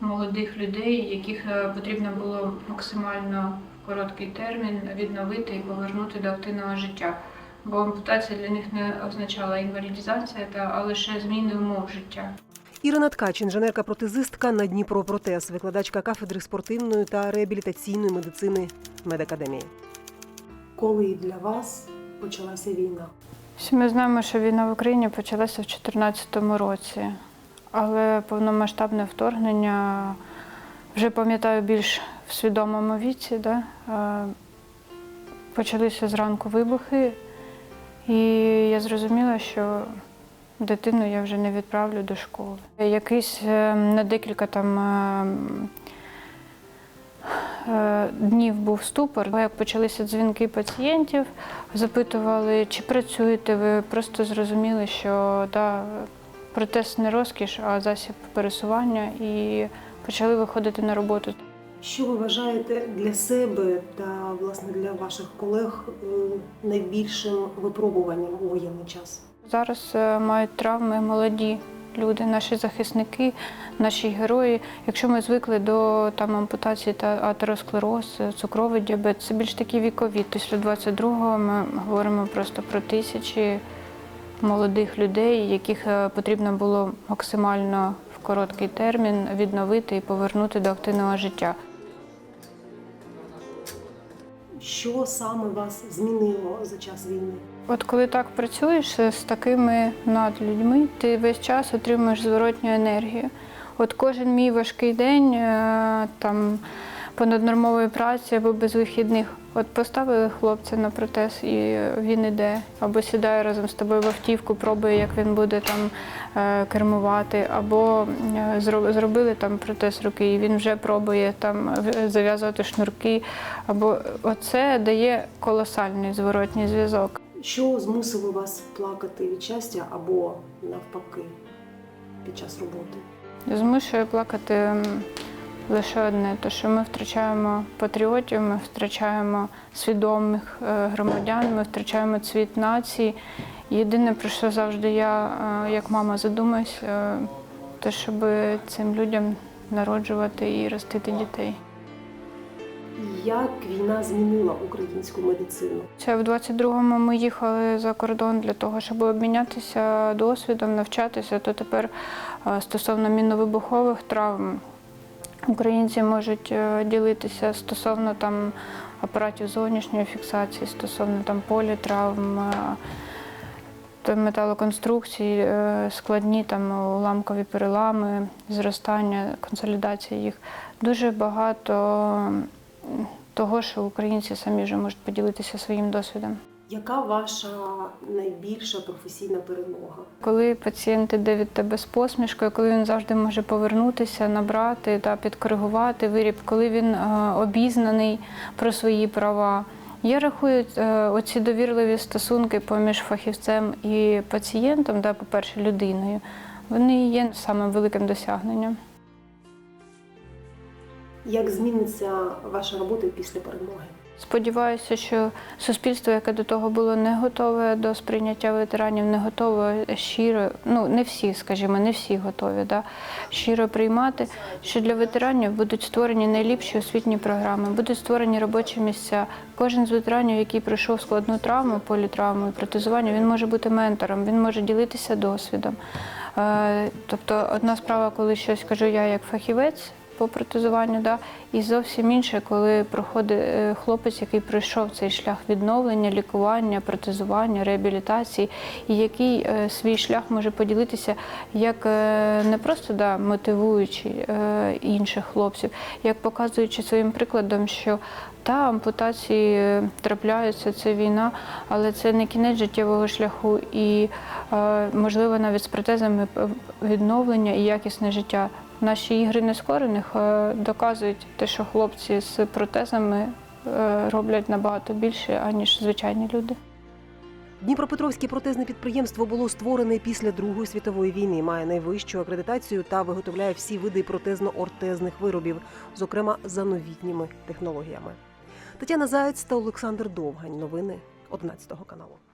молодих людей, яких е, потрібно було максимально в короткий термін відновити і повернути до активного життя. Бо ампутація для них не означала інвалідізація, та а лише зміни умов життя. Ірина Ткач, інженерка-протезистка на Дніпропротез, викладачка кафедри спортивної та реабілітаційної медицини медакадемії. Коли для вас почалася війна? Всі ми знаємо, що війна в Україні почалася в 2014 році, але повномасштабне вторгнення вже пам'ятаю більш в свідомому віці. Да? Почалися зранку вибухи, і я зрозуміла, що дитину я вже не відправлю до школи. Якийсь е, на декілька там е, е, днів був ступор. Як почалися дзвінки пацієнтів, запитували, чи працюєте ви, просто зрозуміли, що да, протез не розкіш, а засіб пересування, і почали виходити на роботу. Що ви вважаєте для себе та власне для ваших колег е, найбільшим випробуванням у воєнний час? Зараз е, мають травми молоді люди, наші захисники, наші герої. Якщо ми звикли до там ампутації та атеросклероз, е, цукровий діабет, це більш такі вікові. Після 22-го ми говоримо просто про тисячі молодих людей, яких е, потрібно було максимально в короткий термін відновити і повернути до активного життя. Що саме вас змінило за час війни? От коли так працюєш з такими надлюдьми, ти весь час отримуєш зворотню енергію. От кожен мій важкий день е, там понаднормової праці або без вихідних. От поставили хлопця на протез, і він іде, або сідає разом з тобою в автівку, пробує, як він буде там е, кермувати, або е, зробили там протез руки, і він вже пробує там зав'язувати шнурки. Або оце дає колосальний зворотній зв'язок. Що змусило вас плакати від щастя або навпаки під час роботи? Змушує плакати лише одне, то що ми втрачаємо патріотів, ми втрачаємо свідомих е, громадян, ми втрачаємо цвіт нації. Єдине, про що завжди я, е, як мама, задумаюсь, е, те, щоб цим людям народжувати і ростити дітей. Як війна змінила українську медицину? Це в 22-му ми їхали за кордон для того, щоб обмінятися досвідом, навчатися. То тепер стосовно мінно-вибухових травм українці можуть е, ділитися стосовно там апаратів зовнішньої фіксації, стосовно там політравм. е, металоконструкції, е, складні там уламкові перелами, зростання, консолідація їх. Дуже багато того, що українці самі вже можуть поділитися своїм досвідом. Яка ваша найбільша професійна перемога? Коли пацієнт іде від тебе з посмішкою, коли він завжди може повернутися, набрати та підкоригувати виріб, коли він е, обізнаний про свої права. Я рахую, е, оці довірливі стосунки поміж фахівцем і пацієнтом, да, по-перше, людиною, вони є самим великим досягненням. Як зміниться ваша робота після перемоги? Сподіваюся, що суспільство, яке до того було не готове до сприйняття ветеранів, не готове щиро, ну не всі, скажімо, не всі готові, да, щиро приймати, що для ветеранів будуть створені найліпші освітні програми, будуть створені робочі місця. Кожен з ветеранів, який пройшов складну травму, політравму і протезування, він може бути ментором, він може ділитися досвідом. Е, Тобто, одна справа, коли щось кажу я як фахівець по протезуванню, да, і зовсім інше, коли проходить е, хлопець, який пройшов цей шлях відновлення, лікування, протезування, реабілітації, і який е, свій шлях може поділитися як е, не просто да, мотивуючи інших хлопців, як показуючи своїм прикладом, що та ампутації трапляються, це війна, але це не кінець життєвого шляху, і можливо навіть з протезами відновлення і якісне життя. Наші ігри нескорених е, доказують те, що хлопці з протезами е, роблять набагато більше, аніж звичайні люди. Дніпропетровське протезне підприємство було створене після Другої світової війни, має найвищу акредитацію та виготовляє всі види протезно-ортезних виробів, зокрема за новітніми технологіями. Тетяна Заєць та Олександр Довгань. Новини 11 каналу.